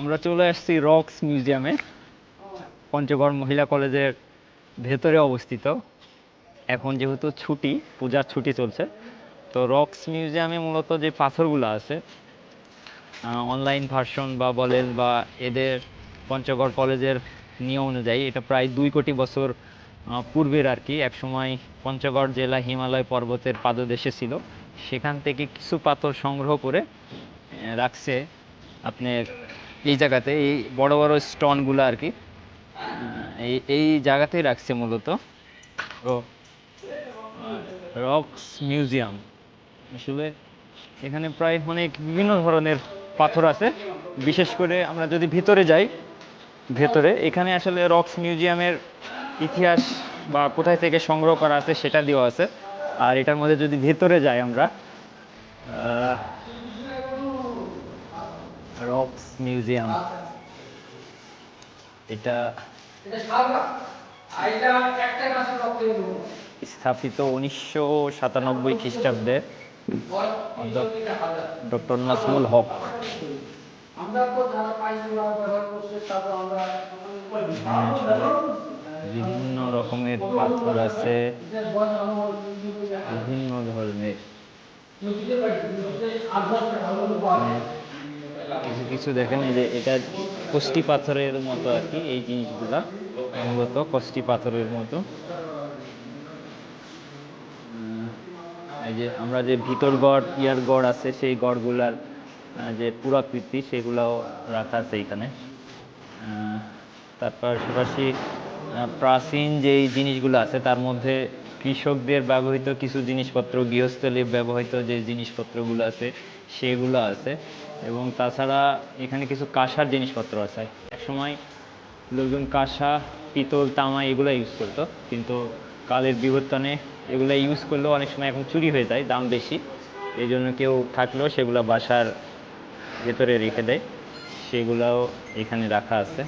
আমরা চলে আসছি রক্স মিউজিয়ামে, পঞ্চগড় মহিলা কলেজের ভেতরে অবস্থিত। এখন যেহেতু ছুটি, পূজার ছুটি চলছে, তো রক্স মিউজিয়ামে মূলত যে পাথরগুলো আছে অনলাইন ভার্সন বা বলেন বা এদের পঞ্চগড় কলেজের নিয়ম অনুযায়ী এটা প্রায় দুই কোটি বছর পূর্বের আর কি। একসময় পঞ্চগড় জেলা হিমালয় পর্বতের পাদদেশে ছিল। সেখান থেকে কিছু পাথর সংগ্রহ করে রাখছে আপনার এই জায়গাতে, এই বড় বড় স্টোনগুলো আর কি, এই এই জায়গাতেই রাখছে মূলত। Rocks museum. আসলে এখানে প্রায় অনেক বিভিন্ন ধরনের পাথর আছে। বিশেষ করে আমরা যদি ভিতরে যাই, ভেতরে, এখানে আসলে রক্স মিউজিয়ামের ইতিহাস বা কোথায় থেকে সংগ্রহ করা আছে সেটা দেওয়া আছে। আর এটার মধ্যে যদি ভেতরে যাই আমরা রক্স মিউজিয়াম এটা স্থাপিত উনিশশো সাতানব্বই খ্রিস্টাব্দে ডক্টর নাজমুল হক। বিভিন্ন রকমের পাথর আছে বিভিন্ন ধরনের। কিছু কিছু দেখেন, এই যে এটা কষ্টি পাথরের মতো আর কি, এই জিনিসগুলা, মূলত কষ্টি পাথরের মতো। এই যে আমরা যে ভিতর গড়, ইয়ার গড় আছে, সেই গড়গুলার যে পুরাকৃতি, সেগুলাও রাখা আছে এখানে। তার পাশাপাশি প্রাচীন যেই জিনিসগুলো আছে, তার মধ্যে কৃষকদের ব্যবহৃত কিছু জিনিসপত্র, গৃহস্থলী ব্যবহৃত যে জিনিসপত্রগুলো আছে, সেগুলো আছে। এবং তাছাড়া এখানে কিছু কাঁসার জিনিসপত্র আছে। এক সময় লোকজন কাঁসা, পিতল, তামা এগুলো ইউজ করতো, কিন্তু কালের বিবর্তনে এগুলো ইউজ করলেও অনেক সময় এখন চুরি হয়ে যায়, দাম বেশি। এই জন্য কেউ থাকলেও সেগুলো বাসার ভেতরে রেখে দেয়। সেগুলাও এখানে রাখা আছে।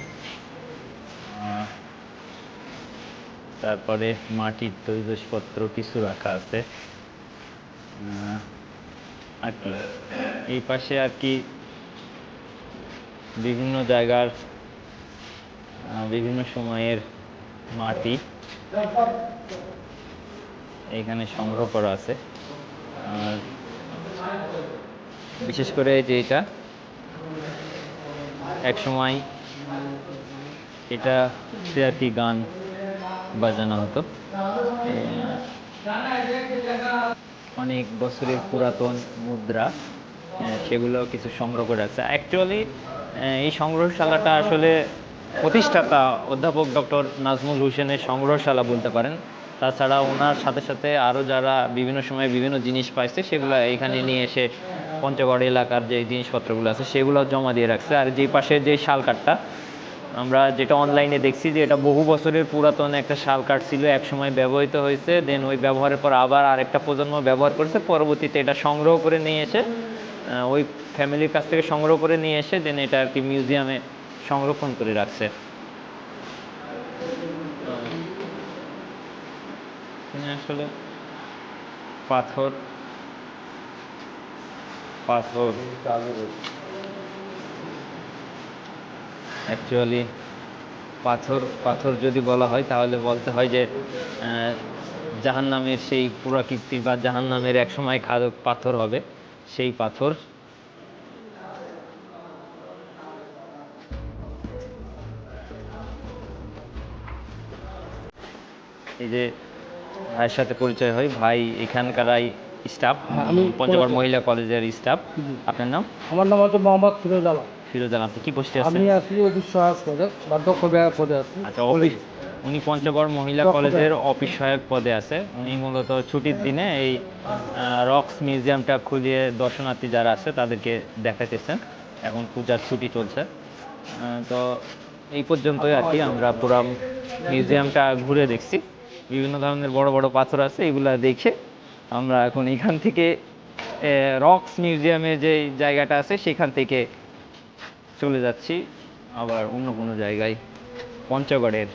তারপরে মাটির তৈজসপত্র কিছু রাখা আছে। আর কি। এই পাশে আর কি বিভিন্ন জায়গার বিভিন্ন সময়ের মাটি এখানে সংগ্রহ করা আছে। আর বিশেষ করে যে এটা এক সময় এটা আর কি গান বাজানো হতো। অনেক বছরের পুরাতন মুদ্রা সেগুলো কিছু সংগ্রহ করে আছে অ্যাকচুয়ালি এই সংগ্রহশালাটা আসলে প্রতিষ্ঠাতা অধ্যাপক ডক্টর নাজমুল হোসেনের সংগ্রহশালা বলতে পারেন। তাছাড়া ওনার সাথে সাথে আরও যারা বিভিন্ন সময় বিভিন্ন জিনিস পাইছে, সেগুলো এখানে নিয়ে এসে পঞ্চগড় এলাকার যে জিনিসপত্রগুলো আছে, সেগুলো জমা দিয়ে রাখছে। আর যে পাশে যে শাল কাঠটা আমরা যেটা অনলাইনে দেখছি যে এটা বহু বছরের পুরাতন একটা শাল কাঠ ছিল এক সময় ব্যবহৃত হয়েছে দেন ওই ব্যবহারের পর আবার আরেকটা প্রজন্ম ব্যবহার করেছে, পরবর্তীতে এটা সংগ্রহ করে নিয়ে এসে ওই ফ্যামিলির কাছ থেকে সংগ্রহ করে নিয়ে এসে দেন এটা আর কি মিউজিয়ামে সংরক্ষণ করে রাখছে। আসলে পাথর পাথর। অ্যাকচুয়ালি পাথর পাথর যদি বলা হয় তাহলে বলতে হয় যে জাহান নামের সেই পুরাকীর্তি বা জাহান নামের এক সময় খাদক পাথর হবে সেই পাথর। এই যে ভাইয়ের সাথে পরিচয় হয় ভাই এখানকারাই স্টাফ হ্যাঁ, আমি পঞ্চগড় মহিলা কলেজের স্টাফ আপনার নাম? আমার নাম হচ্ছে মোহাম্মদ ফিরোজ আলম। ফিরোজ আলম আপনি কি পোস্টে আছেন? আমি আছি অফিস সহায়ক পদে বা দক্ষ পদে আছি। আচ্ছা অফিস উনি পঞ্চগড় মহিলা কলেজের অফিস সহায়ক পদে আছে। উনি মূলত ছুটির দিনে এই রক্স মিউজিয়ামটা খুলিয়ে দর্শনার্থী যারা আছে তাদেরকে দেখাইতেছেন। এখন পূজার ছুটি চলছে। তো এই পর্যন্তই আর কি আমরা পুরো মিউজিয়ামটা ঘুরে দেখছি। বিভিন্ন ধরনের বড় বড় পাথর আছে এগুলা দেখে আমরা এখন এখান থেকে রক্স মিউজিয়ামে যে জায়গাটা আছে সেখান থেকে চলে যাচ্ছি আবার অন্য কোনো জায়গায় পঞ্চগড়ের